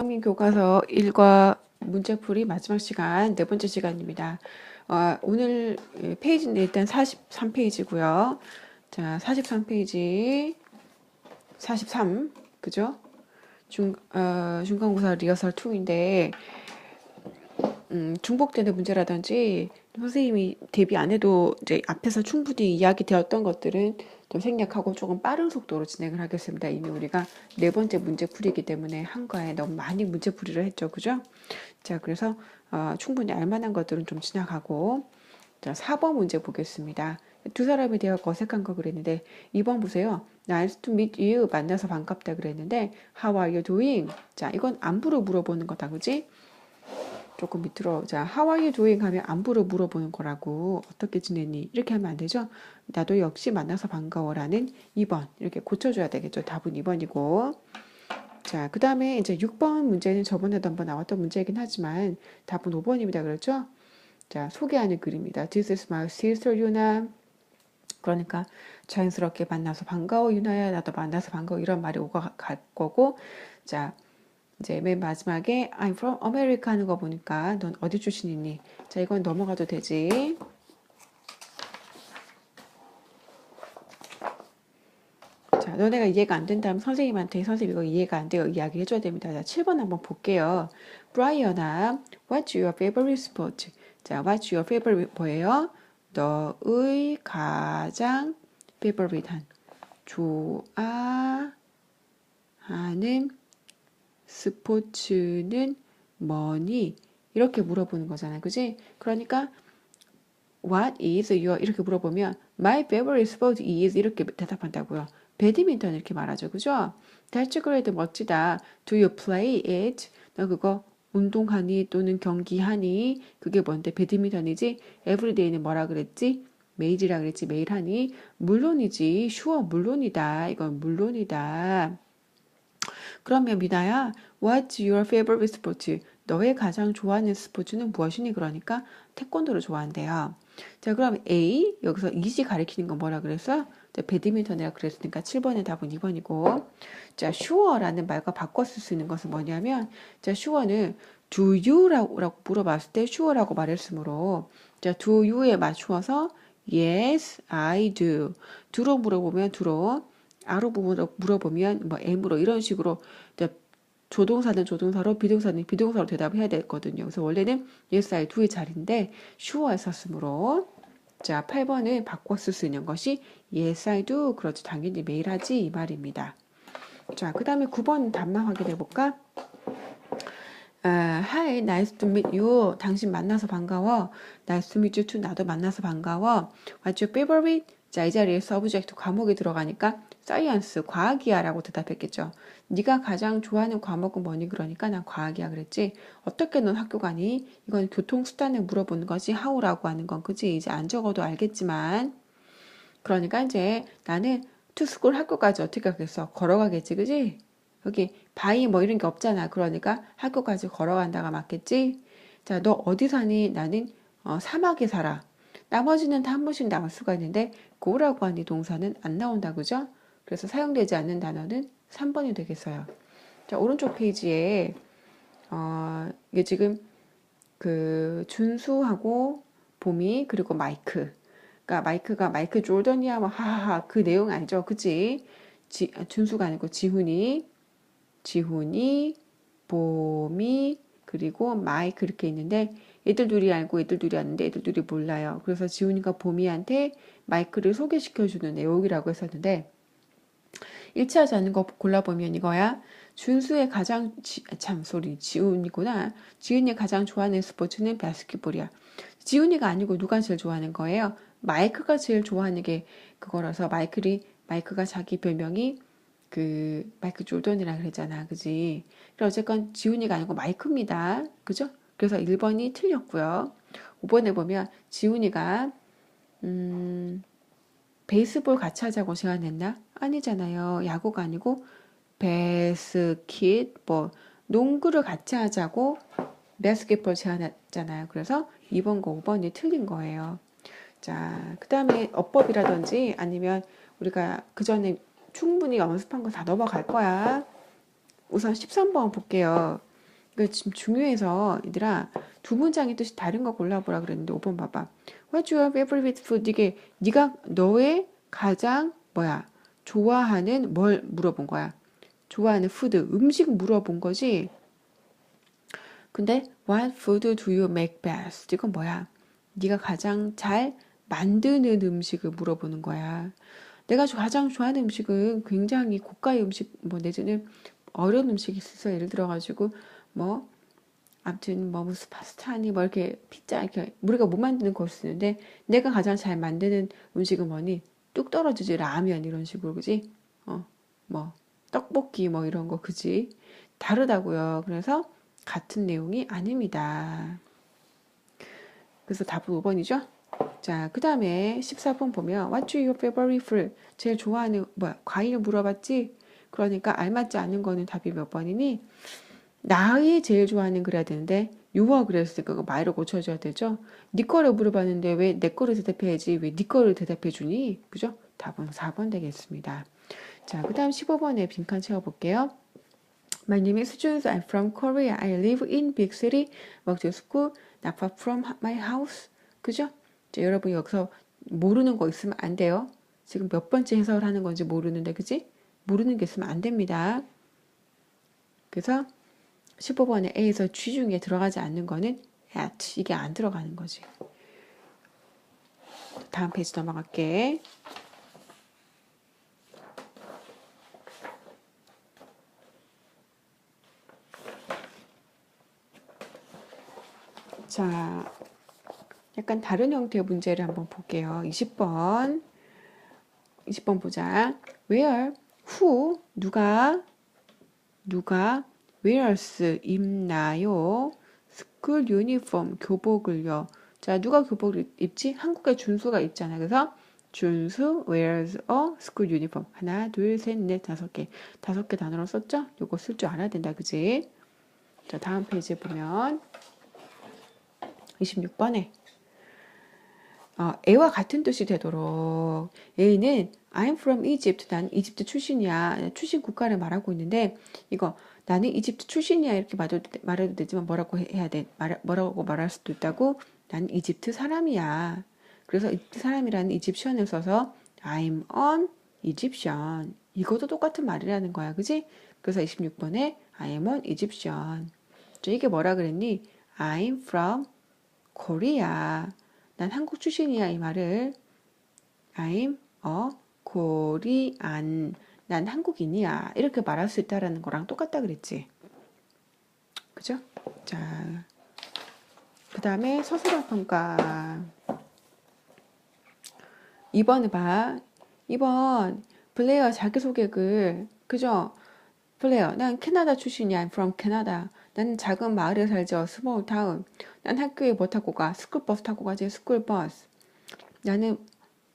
한민 교과서 1과 문제풀이 마지막 시간 네 번째 시간입니다. 어, 오늘 페이지는 일단 43페이지고요. 자, 43페이지 43 그죠? 중 어, 중간고사 리허설 2인데 음, 중복되는 문제라든지 선생님이 대비 안 해도 이제 앞에서 충분히 이야기되었던 것들은 좀 생략하고 조금 빠른 속도로 진행을 하겠습니다. 이미 우리가 네 번째 문제풀이기 때문에 한과에 너무 많이 문제풀이를 했죠. 그죠? 자, 그래서 어, 충분히 알만한 것들은 좀 지나가고 자, 4번 문제 보겠습니다. 두 사람에 대해 어색한 거 그랬는데 2번 보세요. Nice to meet you. 만나서 반갑다 그랬는데 How are you doing? 자, 이건 안부를 물어보는 거다. 그지? 조금 밑으로 자 you doing 하면 안부를 물어보는 거라고 어떻게 지냈니? 이렇게 하면 안 되죠? 나도 역시 만나서 반가워라는 2번 이렇게 고쳐줘야 되겠죠. 답은 2번이고. 자 그 다음에 이제 6번 문제는 저번에도 한번 나왔던 문제이긴 하지만 답은 5번입니다. 그렇죠? 자 소개하는 글입니다. This is my sister 유나 그러니까 자연스럽게 만나서 반가워 유나야. 나도 만나서 반가워. 이런 말이 오가 갈 거고. 자 이제 맨 마지막에 I'm from America 하는 거 보니까 넌 어디 출신이니? 자, 이건 넘어가도 되지. 자, 너네가 이해가 안 된다면 선생님한테 선생님 이거 이해가 안 돼요. 이야기 해줘야 됩니다. 자, 7번 한번 볼게요. 브라이언아, what's your favorite sport? 자, what's your favorite 뭐예요? 너의 가장 favorite한 좋아하는 스포츠는 뭐니? 이렇게 물어보는 거잖아. 그지? 그러니까 What is your 이렇게 물어보면 My favorite sport is 이렇게 대답한다고요. 배드민턴 이렇게 말하죠. 그죠? That's great. 멋지다. Do you play it? 너 그거 운동하니 또는 경기하니? 그게 뭔데? 배드민턴이지? Everyday는 뭐라 그랬지? 매일이라 그랬지? 매일 하니? 물론이지. sure. 물론이다. 이건 물론이다. 그러면 미나야, what's your favorite sport? 너의 가장 좋아하는 스포츠는 무엇이니? 그러니까 태권도를 좋아한대요. 자, 그럼 A, 여기서 이지 가리키는 건 뭐라 그랬어요? 자, 배드민턴이라 그랬으니까 7번의 답은 2번이고, 자, sure라는 말과 바꿔 쓸 수 있는 것은 뭐냐면, 자, sure는 do you라고 물어봤을 때 sure라고 말했으므로, 자, do you에 맞추어서 yes, I do. do로 물어보면 do로, 아로 부분으로 물어보면 뭐 M으로 이런 식으로 조동사는 조동사로 비동사는 비동사로 대답해야 되거든요. 그래서 원래는 yes, I do의 자리인데 sure에 썼으므로 자 8번은 바꿔 쓸수 있는 것이 yes, I do 그렇지 당연히 매일 하지 이 말입니다. 자 그 다음에 9번 답만 확인해 볼까? Uh, hi, nice to meet you. 당신 만나서 반가워. Nice to meet you too. 나도 만나서 반가워. What's your favorite? 자, 이 자리에 서브젝트 과목이 들어가니까 사이언스, 과학이야 라고 대답했겠죠. 네가 가장 좋아하는 과목은 뭐니? 그러니까 난 과학이야 그랬지. 어떻게 넌 학교 가니? 이건 교통수단을 물어보는 것이 하우라고 하는 건 그지? 이제 안 적어도 알겠지만 그러니까 이제 나는 투스쿨 학교까지 어떻게 가겠어? 걸어가겠지 그지? 여기 바위 뭐 이런 게 없잖아. 그러니까 학교까지 걸어간다가 맞겠지? 자, 너 어디 사니? 나는 어, 사막에 살아. 나머지는 다 한 번씩 나올 수가 있는데 고라고 하는 동사는 안 나온다 그죠? 그래서 사용되지 않는 단어는 3번이 되겠어요. 자, 오른쪽 페이지에 어, 이게 지금 그 준수하고 봄이 그리고 마이크. 그러니까 마이크가 마이크 조던이야 뭐 하하하 그 내용 알죠? 그치? 지, 준수가 아니고 지훈이 지훈이 봄이 그리고 마이크 이렇게 있는데 애들 둘이 알고 애들 둘이 아는데 애들 둘이 몰라요. 그래서 지훈이가 봄이한테 마이크를 소개시켜주는 내용이라고 했었는데 일치하지 않는 거 골라보면 이거야. 준수의 가장 지, 참 소리 지훈이구나. 지훈이 가장 좋아하는 스포츠는 바스켓볼이야. 지훈이가 아니고 누가 제일 좋아하는 거예요? 마이크가 제일 좋아하는 게 그거라서 마이클이 마이크가 자기 별명이 그 마이크 졸던이라 그랬잖아. 그지? 그래 어쨌건 지훈이가 아니고 마이크입니다. 그죠? 그래서 1번이 틀렸고요. 5번에 보면 지훈이가 음 베이스볼 같이 하자고 제안했나? 아니잖아요. 야구가 아니고 베스킷 뭐 농구를 같이 하자고 베스킷볼 제안했잖아요. 그래서 2번과 5번이 틀린 거예요. 자, 그 다음에 어법이라든지 아니면 우리가 그 전에 충분히 연습한 거 다 넘어갈 거야. 우선 13번 볼게요. 그 지금 중요해서 얘들아 두 문장의 뜻이 다른 거 골라보라 그랬는데 5번 봐봐. What's your favorite food? 이게 네가 너의 가장 뭐야 좋아하는 뭘 물어본 거야. 좋아하는 푸드 음식 물어본 거지. 근데 what food do you make best? 이건 뭐야? 네가 가장 잘 만드는 음식을 물어보는 거야. 내가 가장 좋아하는 음식은 굉장히 고가의 음식, 뭐 내지는 어려운 음식이 있어서 예를 들어가지고 뭐 아무튼 뭐 무슨 파스타니 뭐 이렇게 피자 이렇게 우리가 못 만드는 걸 쓰는데 내가 가장 잘 만드는 음식은 뭐니 뚝 떨어지지 라면 이런 식으로 그지 어뭐 떡볶이 뭐 이런 거 그지 다르다고요 그래서 같은 내용이 아닙니다 그래서 답은 5번이죠 자, 그 다음에 14번 보면 What's your favorite fruit? 제일 좋아하는 뭐야? 과일을 물어봤지? 그러니까 알맞지 않은 거는 답이 몇 번이니? 나의 제일 좋아하는 그래야 되는데 유어 그랬으니까 그 말을 고쳐줘야 되죠. 네 거를 물어봤는데 왜 내 거를 대답해야지 왜 네 거를 대답해 주니? 그죠? 답은 4번 되겠습니다. 자, 그 다음 15번에 빈칸 채워볼게요. My name is Junsu. I'm from Korea. I live in big city. School. Not far from my house. 그죠? 자, 여러분 여기서 모르는 거 있으면 안 돼요. 지금 몇 번째 해석을 하는 건지 모르는데, 그지? 모르는 게 있으면 안 됩니다. 그래서 15번에 A에서 G 중에 들어가지 않는 거는 at 이게 안 들어가는 거지. 다음 페이지 넘어갈게. 자, 약간 다른 형태의 문제를 한번 볼게요. 20번. 20번 보자. Where, who, 누가, 누가 wears 입나요? school uniform 교복을요. 자, 누가 교복을 입지? 한국에 준수가 입잖아. 그래서 준수 wears a school uniform. 하나, 둘, 셋, 넷, 다섯 개. 다섯 개 단어로 썼죠? 요거 쓸 줄 알아야 된다. 그지? 자, 다음 페이지 보면 26번에 어, 애와 같은 뜻이 되도록 A는 I'm from Egypt. 난 이집트 출신이야. 출신 국가를 말하고 있는데 이거 나는 이집트 출신이야 이렇게 말해도, 말해도 되지만 뭐라고 해야 돼? 말, 뭐라고 말할 수도 있다고? 난 이집트 사람이야. 그래서 이집트 사람이라는 이집션을 써서 I'm an Egyptian. 이것도 똑같은 말이라는 거야. 그지? 그래서 26번에 I am an Egyptian. 이게 뭐라 그랬니? I'm from Korea. 난 한국 출신이야 이 말을 I'm a Korean 난 한국인이야 이렇게 말할 수 있다라는 거랑 똑같다 그랬지 그죠? 자, 그 다음에 서술형 평가 2번을 봐 2번 블레어 자기소개글 그죠? 블레어 난 캐나다 출신이야 from Canada 나는 작은 마을에 살죠. 스몰 타운. 난 학교에 뭐 타고 가? 스쿨버스 타고 가지. 스쿨버스. 나는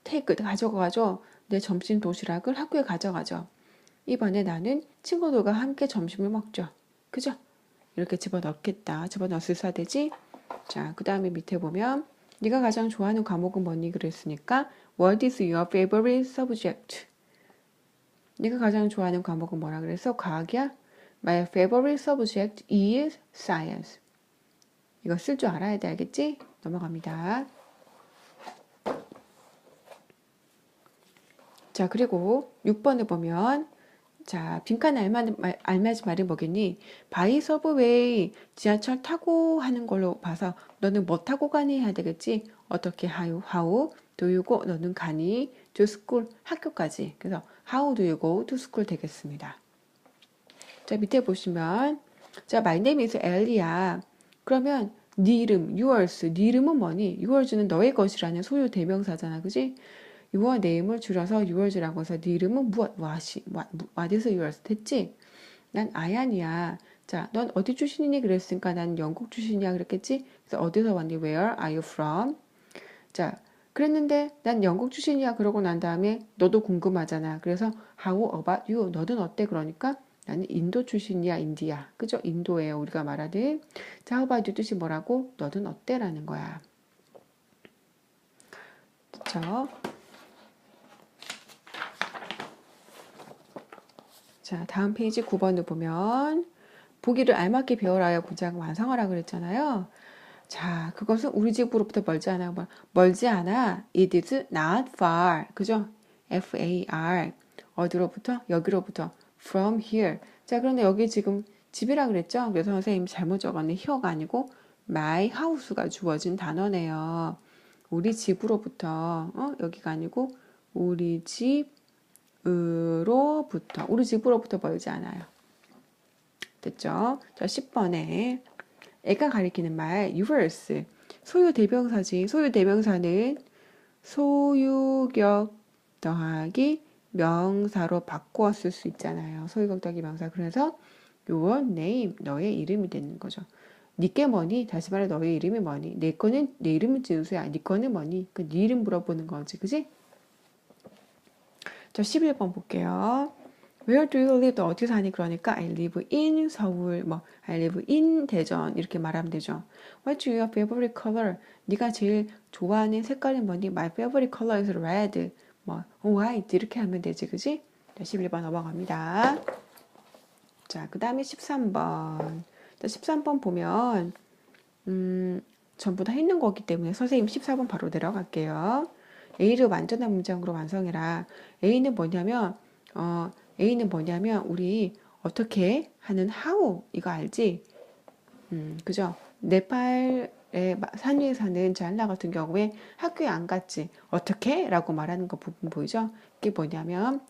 테이크 가져가죠. 내 점심 도시락을 학교에 가져가죠. 이번에 나는 친구들과 함께 점심을 먹죠. 그죠? 이렇게 집어넣겠다. 집어넣었을 사되지? 자, 그 다음에 밑에 보면 네가 가장 좋아하는 과목은 뭐니? 그랬으니까 What is your favorite subject? 네가 가장 좋아하는 과목은 뭐라 그래서 과학이야? My favorite subject is science. 이거 쓸 줄 알아야 돼, 알겠지? 넘어갑니다. 자, 그리고 6번을 보면, 자, 빈칸 알맞은, 알맞은 말이 뭐겠니? 바이 서브웨이 지하철 타고 하는 걸로 봐서 너는 뭐 타고 가니 해야 되겠지? 어떻게 do you go? 너는 가니? school 학교까지. 그래서 go to school 되겠습니다. 자, 밑에 보시면 자, my name is Ellie야. 그러면 네 이름, yours. 네 이름은 뭐니? yours는 너의 것이라는 소유 대명사잖아. 그지? Your name을 줄여서 yours라고 해서 네 이름은 무엇, what이, what, what is yours? 됐지? 난 아얀이야. 자, 넌 어디 출신이니? 그랬으니까 난 영국 출신이야. 그랬겠지? 그래서 어디서 왔니? Where are you from? 자, 그랬는데 난 영국 출신이야. 그러고 난 다음에 너도 궁금하잖아. 그래서 how about you? 너는 어때? 그러니까 나는 인도 출신이야, 인디야. 그죠? 인도예요, 우리가 말하는. 자, how about you 뜻이 뭐라고? 너는 어때? 라는 거야. 그쵸? 자, 다음 페이지 9번을 보면 보기를 알맞게 배워라야 문장을 완성하라 그랬잖아요. 자, 그것은 우리 집으로부터 멀지 않아. 뭐, 멀지 않아. It is not far. 그죠? F-A-R. 어디로부터? 여기로부터. From here. 자, 그런데 여기 지금 집이라 그랬죠? 그래서 선생님이 잘못 적었네. here가 아니고 my house가 주어진 단어네요. 우리 집으로부터. 어? 여기가 아니고 우리 집 으로부터. 우리 집으로부터 멀지 않아요. 됐죠? 자, 10번에 애가 가리키는 말 yours 소유 대명사지. 소유 대명사는 소유격 더하기 명사로 바꾸어 쓸 수 있잖아요. 소유격 더하기 명사. 그래서 your name 너의 이름이 되는 거죠. 니께 뭐니? 다시 말해 너의 이름이 뭐니? 내 거는 내 이름은 진수야. 니 거는 뭐니? 그네 이름 물어보는 거지. 그지? 자, 11번 볼게요. Where do you live? 너 어디 사니? 그러니까 I live in 서울, 뭐 I live in 대전 이렇게 말하면 되죠. What's your favorite color? 네가 제일 좋아하는 색깔이 뭐니? My favorite color is red. 뭐 white 이렇게 하면 되지, 그지? 자, 11번 넘어갑니다. 자, 그 다음에 13번. 자, 13번 보면 음, 전부 다 있는 거기 때문에 선생님 14번 바로 내려갈게요. A를 완전한 문장으로 완성해라. A는 뭐냐면 어, A는 뭐냐면 우리 어떻게 하는 how 이거 알지? 음, 그죠? 네팔의 산 위에 사는 잘나 같은 경우에 학교에 안 갔지. 어떻게? 라고 말하는 거 부분 보이죠? 이게 뭐냐면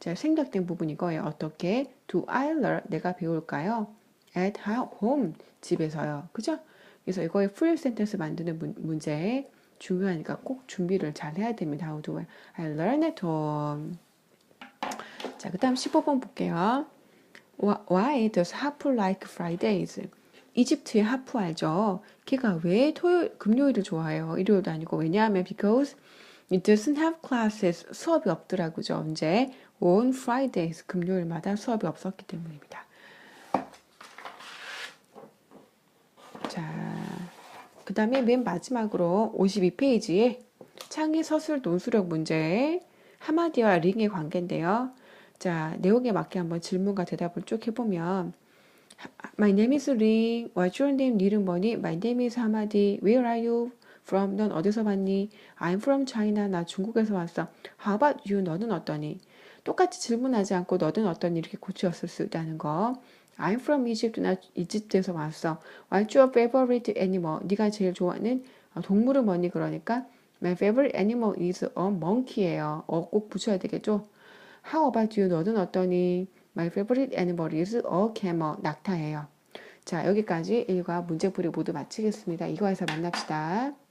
자, 생략된 부분 이거예요. 어떻게 do I learn 내가 배울까요? at home 집에서요. 그죠? 그래서 이거의 full sentence 만드는 문, 문제 중요하니까 꼭 준비를 잘 해야 됩니다. How do I learn at home? 자, 그 다음 15번 볼게요. Why does Hapu like Fridays? 이집트의 하프 알죠? 걔가 왜 토요일, 금요일을 좋아해요? 일요일도 아니고. 왜냐하면 because it doesn't have classes. 수업이 없더라고요. 언제? on Fridays. 금요일마다 수업이 없었기 때문입니다. 자, 그 다음에 맨 마지막으로 52페이지에 창의 서술 논술력 문제 하마디와 링의 관계인데요. 자, 내용에 맞게 한번 질문과 대답을 쭉 해보면 My name is Ring. What's your name? 네 이름 뭐니? My name is 하마디. Where are you from? 넌 어디서 왔니? I'm from China. 나 중국에서 왔어. How about you? 너는 어떠니? 똑같이 질문하지 않고 너는 어떠니? 이렇게 고치었을 수 있다는 거. I'm from Egypt. 나 이집트에서 왔어. What's your favorite animal? 네가 제일 좋아하는 동물은 뭐니? 그러니까 My favorite animal is a monkey예요. 어, 꼭 붙여야 되겠죠? How about you? 너는 어떠니? My favorite animal is a camel. 낙타예요. 자, 여기까지 일과 문제풀이 모두 마치겠습니다. 이거에서 만납시다.